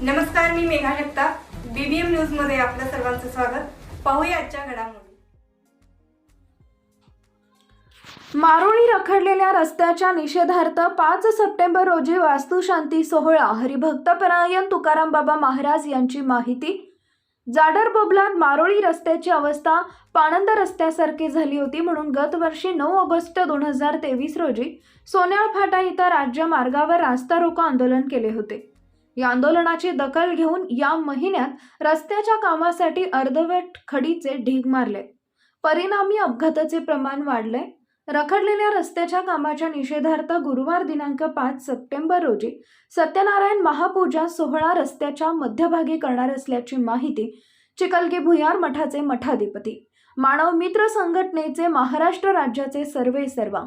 नमस्कार मी मेघा जगताप. बीबीएम न्यूजमध्ये आपलं सर्वांचं स्वागत. पाहूया आजच्या घडामोडी. मारोळी रखडलेल्या रस्त्याच्या निषेधार्थ पाच सप्टेंबर रोजी वास्तुशांती सोहळा. हरिभक्तपरायण तुकाराम बाबा महाराज यांची माहिती. जाडर बोबलात मारोळी रस्त्याची अवस्था पाणंद रस्त्यासारखी झाली होती म्हणून गत वर्षी नऊ ऑगस्ट दोन हजार तेवीस रोजी सोन्याळ फाटा इथं राज्य मार्गावर रास्ता रोको आंदोलन केले होते. या आंदोलनाची दखल घेऊन या महिन्यात रस्त्याच्या कामासाठी अर्धवट खडीचे ढीग मारले. परिणामी अपघाताचे प्रमाण वाढले. रखडलेल्या रस्त्याच्या कामाच्या निषेधार्थ गुरुवार दिनांक पाच सप्टेंबर रोजी सत्यनारायण महापूजा सोहळा रस्त्याच्या मध्यभागी करणार असल्याची माहिती चिकलगी भुयार मठाचे मठाधिपती मानव मित्र संघटनेचे महाराष्ट्र राज्याचे सर्वे सर्वा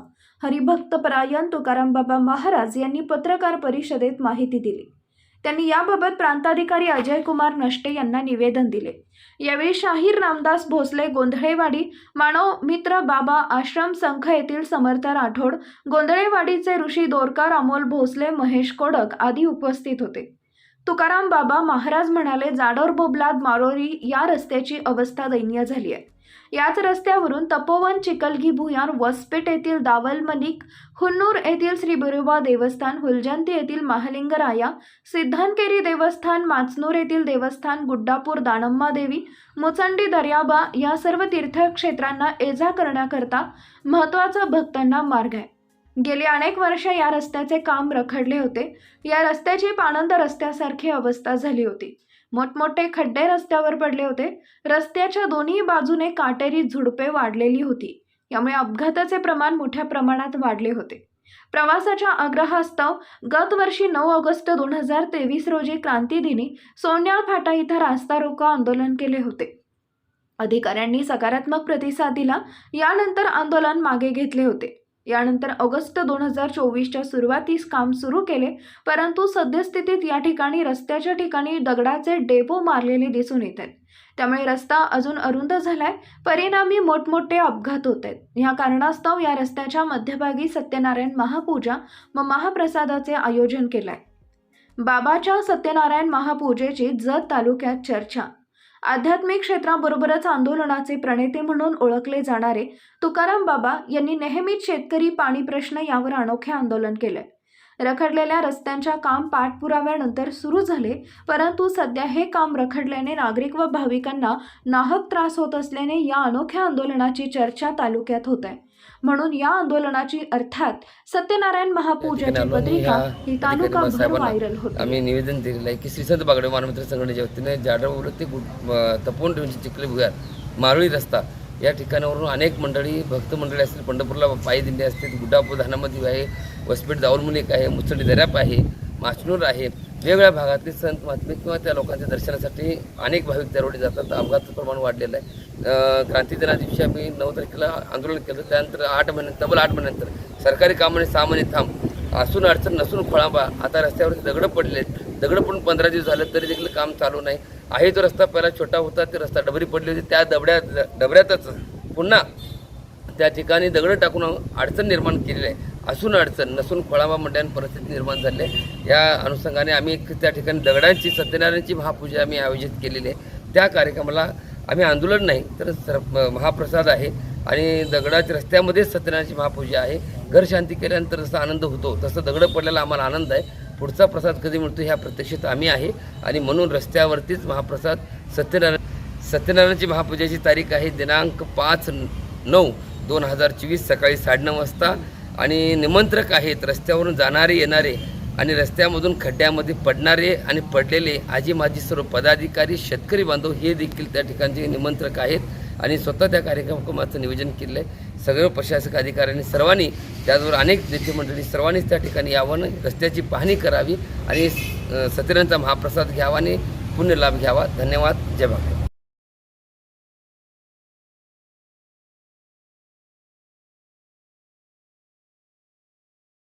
हरिभक्तपरायण तुकारामबाबा महाराज यांनी पत्रकार परिषदेत माहिती दिली. त्यांनी याबाबत प्रांताधिकारी अजय कुमार नष्टे यांना निवेदन दिले. यावेळी शाहीर रामदास भोसले गोंधळेवाडी मानव मित्र बाबा आश्रम संघ येथील समर्थ राठोड गोंधळेवाडीचे ऋषी दोरकर अमोल भोसले महेश कोडक आदी उपस्थित होते. तुकाराम बाबा महाराज म्हणाले जाडोर बोबलाद मारोरी या रस्त्याची अवस्था दयनीय झाली आहे. याच रस्त्यावरून तपोवन चिकलगी भुयार वसपेट येथील दावल मलिक हुन्नूर येथील श्री बिरोबा देवस्थान हुलजंती येथील महालिंगराया सिद्धांकेरी देवस्थान माचनूर येथील देवस्थान गुड्डापूर दानम्मा देवी मुचंडी दर्याबा या सर्व तीर्थक्षेत्रांना एजा करण्याकरता महत्त्वाचा भक्तांना मार्ग आहे. गेली अनेक वर्ष या रस्त्याचे काम रखडले होते. या रस्त्याची पाणंद रस्त्यासारखी अवस्था झाली होती. मोठमोठे खड्डे रस्त्यावर पडले होते. रस्त्याच्या दोन्ही बाजूने काटेरी झुडपे वाढलेली होती. यामुळे अपघाताचे प्रमाण मोठ्या प्रमाणात वाढले होते. प्रवासाच्या आग्रहास्तव गत वर्षी नऊ ऑगस्ट दोन हजार तेवीस रोजी क्रांतीदिनी सोन्याळ फाटा इथं रास्ता रोको आंदोलन केले होते. अधिकाऱ्यांनी सकारात्मक प्रतिसाद दिला. यानंतर आंदोलन मागे घेतले होते. यानंतर ऑगस्ट दोन हजार चोवीसच्या सुरुवातीस काम सुरू केले परंतु सद्यस्थितीत या ठिकाणी रस्त्याच्या ठिकाणी दगडाचे डेपो मारलेले दिसून येत आहेत. त्यामुळे रस्ता अजून अरुंद झालाय परिणामी मोठमोठे अपघात होत आहेत. या कारणास्तव या रस्त्याच्या मध्यभागी सत्यनारायण महापूजा व महाप्रसादाचे आयोजन केलंय. बाबाच्या सत्यनारायण महापूजेची जत तालुक्यात चर्चा आध्यात्मिक क्षेत्राबरोबरच आंदोलनाचे प्रणेते म्हणून ओळखले जाणारे तुकाराम बाबा यांनी नेहमीच शेतकरी पाणी प्रश्न यावर अनोखे आंदोलन केले रखडलेल्या रस्त्यांच्या काम पाठपुराव्यानंतर सुरू झाले परंतु सध्या हे काम रखडल्याने नागरिक व भाविकांना नाहक त्रास होत असल्याने या अनोख्या आंदोलनाची चर्चा तालुक्यात होत. आहे म्हणून या आंदोलनाची अर्थात सत्यनारायण महापूजाची पत्रिका ही व्हायरल होती. आम्ही निवेदन दिलेलं आहे की श्रीसंत बागडे मानमित्र संघटनेच्या वतीने जाडवलं ते गुड- अं, तपोवन ठेवून चिखली भुयार मारुळी रस्ता या ठिकाणावरून अनेक मंडळी भक्त मंडळी असतील पंढरपूरला पायी दिंडी असतील गुडापूर धानामध्ये आहे वसपेठ जाऊलमुनिक आहे मुसळी दर्याप आहे माचनूर आहे. वेगवेगळ्या भागातले संत महात्मे किंवा त्या लोकांच्या दर्शनासाठी अनेक भाविक दरवडे जातात. अपघाताचं प्रमाण वाढलेलं आहे. अं, क्रांती दिना दिवशी आम्ही नऊ तारखेला आंदोलन केलं. त्यानंतर आठ महिन्यात तब्बल आठ महिन्यानंतर सरकारी कामाने सहा महिने थांब असून अडचण नसून खोळांबा. आता रस्त्यावरती दगडं पडलेत. दगडं पडून पंधरा दिवस झालं तरी देखील काम चालू नाही. आहे तो रस्ता पहिला छोटा होता ते रस्ता डबरी पडली होती. त्या दबड्या डबऱ्यातच पुन्हा त्या ठिकाणी दगडं टाकून अडचण निर्माण केलेली आहे असून अडचण नसून खोळांबा मंडळान परिस्थिती निर्माण झाली आहे. या अनुषंगाने आम्ही त्या ठिकाणी दगडांची सत्यनारायणची महापूजा आम्ही आयोजित केलेली आहे. त्या कार्यक्रमाला आम्ही आंदोलन नाही तर सर महाप्रसाद आहे. आणि दगडाच्या रस्त्यामध्येच सत्यनारायणची महापूजा आहे. घर शांती केल्यानंतर जसा आनंद होतो तसं दगडं पडलेला आम्हाला आनंद आहे. पुढचा प्रसाद कधी मिळतो ह्या प्रत्यक्षेत आम्ही आहे. आणि म्हणून रस्त्यावरतीच महाप्रसाद सत्यनारायण सत्यनारायणची महापूजेची तारीख आहे दिनांक पाच नऊ दोन हजार चोवीस सकाळी साडेनऊ वाजता. आणि निमंत्रक आहेत रस्त्यावरून जाणारे येणारे आणि रस्त्यामधून खड्ड्यामध्ये पडणारे आणि पडलेले आजी माजी सर्व पदाधिकारी शेतकरी बांधव हे देखील त्या ठिकाणचे निमंत्रक आहेत. आणि स्वतः त्या कार्यक्रमाचं नियोजन केलं आहे सगळं प्रशासक अधिकाऱ्यांनी सर्वांनी त्याचबरोबर अनेक नेते मंडळी सर्वांनीच त्या ठिकाणी यावं रस्त्याची पाहणी करावी आणि अं, सत्यनारायणचा महाप्रसाद घ्यावा आणि पुण्यलाभ घ्यावा. धन्यवाद. जय बाबा